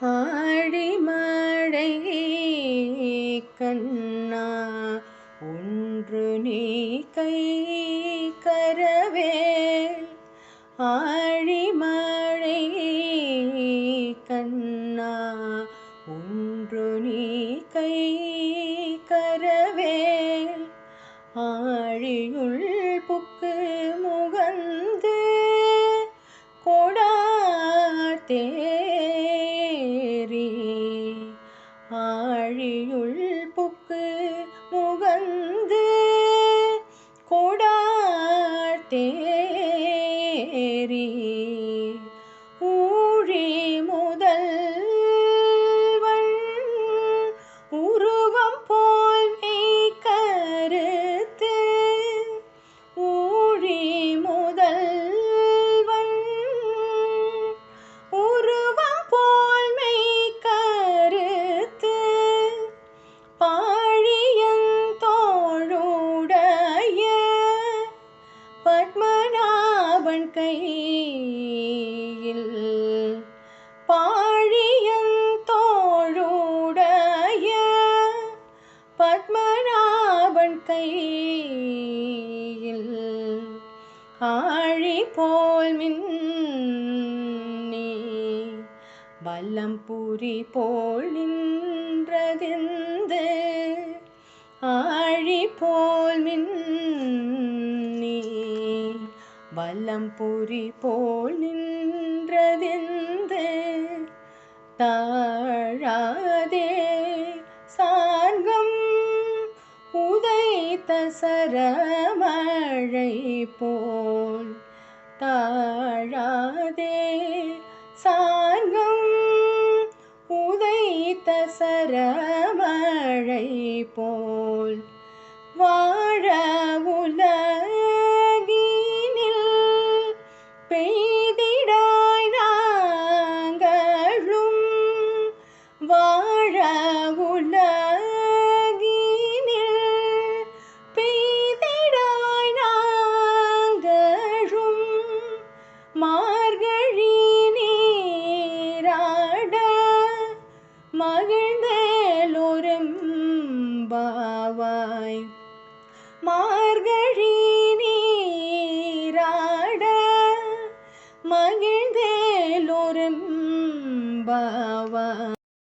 ஆழிமழை கண்ணா ஒன்று நீ கை கரவேல் ஆ ஆழியுள் புக்கு முகந்து கொடாத்தேரி ஊழி பத்மநாபன் கையில் ஆழி போல் மின்னி வல்லம்புரி போல் நின்றதிந்து ஆழி போல் மின்னி வல்லம்புரி போல் நின்றதிந்து தா உதைத்த சரமழை போல் தாழாதே சாங்கம் உதைத்த சரமழை போல் வாழ உலக மார்கழி நீராட மகிழ்ந்தேலொரும்பாவாய் மார்கழி நீராட மகிழ்ந்தேலொரும்பாவாய்